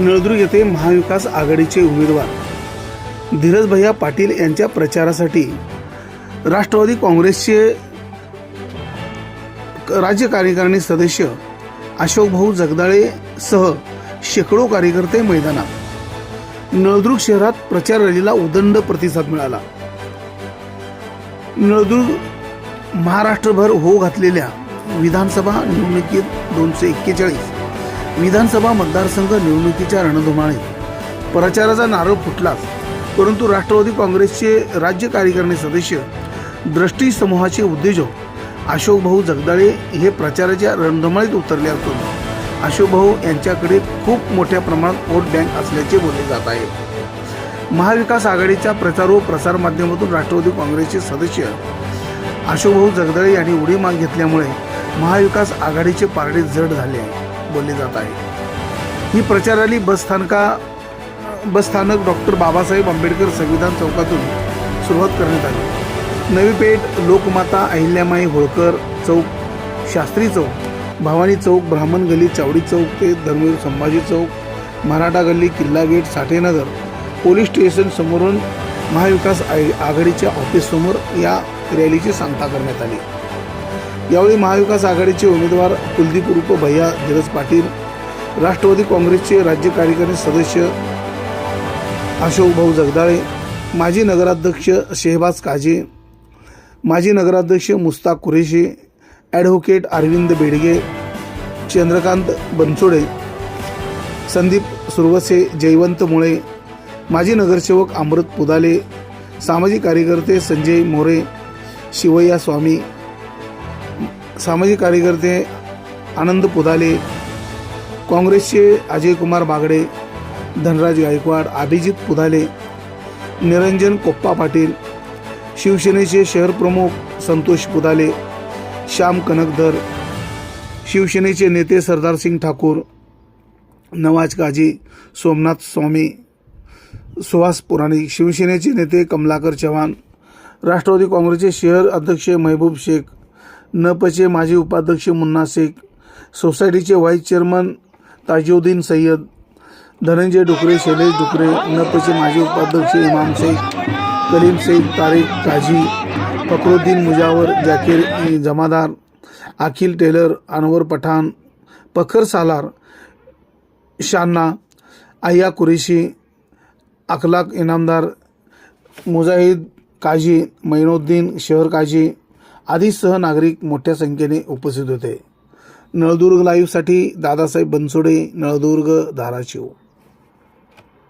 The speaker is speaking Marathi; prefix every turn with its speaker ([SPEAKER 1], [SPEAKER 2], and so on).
[SPEAKER 1] नळदुर्ग येथे महाविकास आघाडीचे उमेदवार धीरज भैया पाटील यांच्या प्रचारासाठी राष्ट्रवादी काँग्रेसचे राज्य कार्यकारिणी सदस्य अशोक भाऊ जगदाळे सह शेकडो कार्यकर्ते मैदानात. नळदुर्ग शहरात प्रचार रॅलीला उदंड प्रतिसाद मिळाला. नळदुर्ग महाराष्ट्रभर हो घातलेल्या विधानसभा निवडणुकीत दोनशे एक्केचाळीस विधानसभा मतदारसंघ निवडणुकीच्या रणधुमाळीत. प्रचाराचा नारळ फुटलाच परंतु राष्ट्रवादी काँग्रेसचे राज्य कार्यकारिणी सदस्य द्रष्टी समूहाचे उद्योजक अशोक भाऊ जगदाळे हे प्रचाराच्या रणधुमाळीत उतरले असून अशोक भाऊ यांच्याकडे खूप मोठ्या प्रमाणात वोट बँक असल्याचे बोलले जात आहे. महाविकास आघाडीच्या प्रचार व प्रसार माध्यमातून राष्ट्रवादी काँग्रेसचे सदस्य अशोकभाऊ जगदाळे यांनी उडी माग घेतल्यामुळे महाविकास आघाडीचे पारडे जड झाले आहे. बोलले जात आहे. ही प्रचार रॅली बस स्थानका बस स्थानक डॉक्टर बाबासाहेब आंबेडकर संविधान चौकातून सुरुवात करण्यात आली. नवी पेठ लोकमाता अहिल्यामाई होळकर चौक शास्त्री चौक भवानी चौक ब्राह्मण गल्ली चावडी चौक ते धर्मवीर संभाजी चौक मराठा गल्ली किल्ला गेट साठेनगर पोलीस स्टेशन समोरून महाविकास आय आघाडीच्या ऑफिससमोर या रॅलीची सांगता करण्यात आली. यावेळी महाविकास आघाडीचे उमेदवार कुलदीप रूप भैया धीरज पाटील राष्ट्रवादी काँग्रेसचे राज्य कार्यकारी सदस्य अशोक भाऊ जगदाळे माजी नगराध्यक्ष शेहबाज काजे माजी नगराध्यक्ष मुस्ताक कुरेशी ॲडव्होकेट अरविंद बेडगे चंद्रकांत बनसोडे संदीप सुरवसे जयवंत मुळे माजी नगरसेवक अमृत पुदाले सामाजिक कार्यकर्ते संजय मोरे शिवय्या स्वामी सामाजिक कार्यकर्ते आनंद पुदाले काँग्रेसचे अजय कुमार बागडे धनराज गायकवाड अभिजित पुदाले निरंजन कोप्पा पाटील शिवसेनेचे शहर प्रमुख संतोष पुदाले श्याम कनकधर शिवसेनेचे नेते सरदार सिंग ठाकूर नवाज काजी सोमनाथ स्वामी सुहास पुराणिक शिवसेनेचे नेते कमलाकर चव्हाण राष्ट्रवादी काँग्रेसचे शहर अध्यक्ष महबूब शेख नपचे माजी उपाध्यक्ष मुन्ना शेख सोसायटीचे व्हाईस चेअरमन ताजुद्दीन सय्यद धनंजय डुकरे शैलेश डुकरे नपचे माजी उपाध्यक्ष इमाम शेख कलीम शेख तारिक काझी फखरुद्दीन मुजावर जाकीर जमादार अखिल टेलर अनवर पठाण पखर सालार शान्ना आय्या कुरेशी अखलाक इनामदार मुजाहिद काझी मैनुद्दीन शहर काझी आधी नागरिक मोठ्या संख्येने उपस्थित होते. नळदुर्ग लाईव्हसाठी दादासाहेब बनसोडे नळदुर्ग धाराशिव.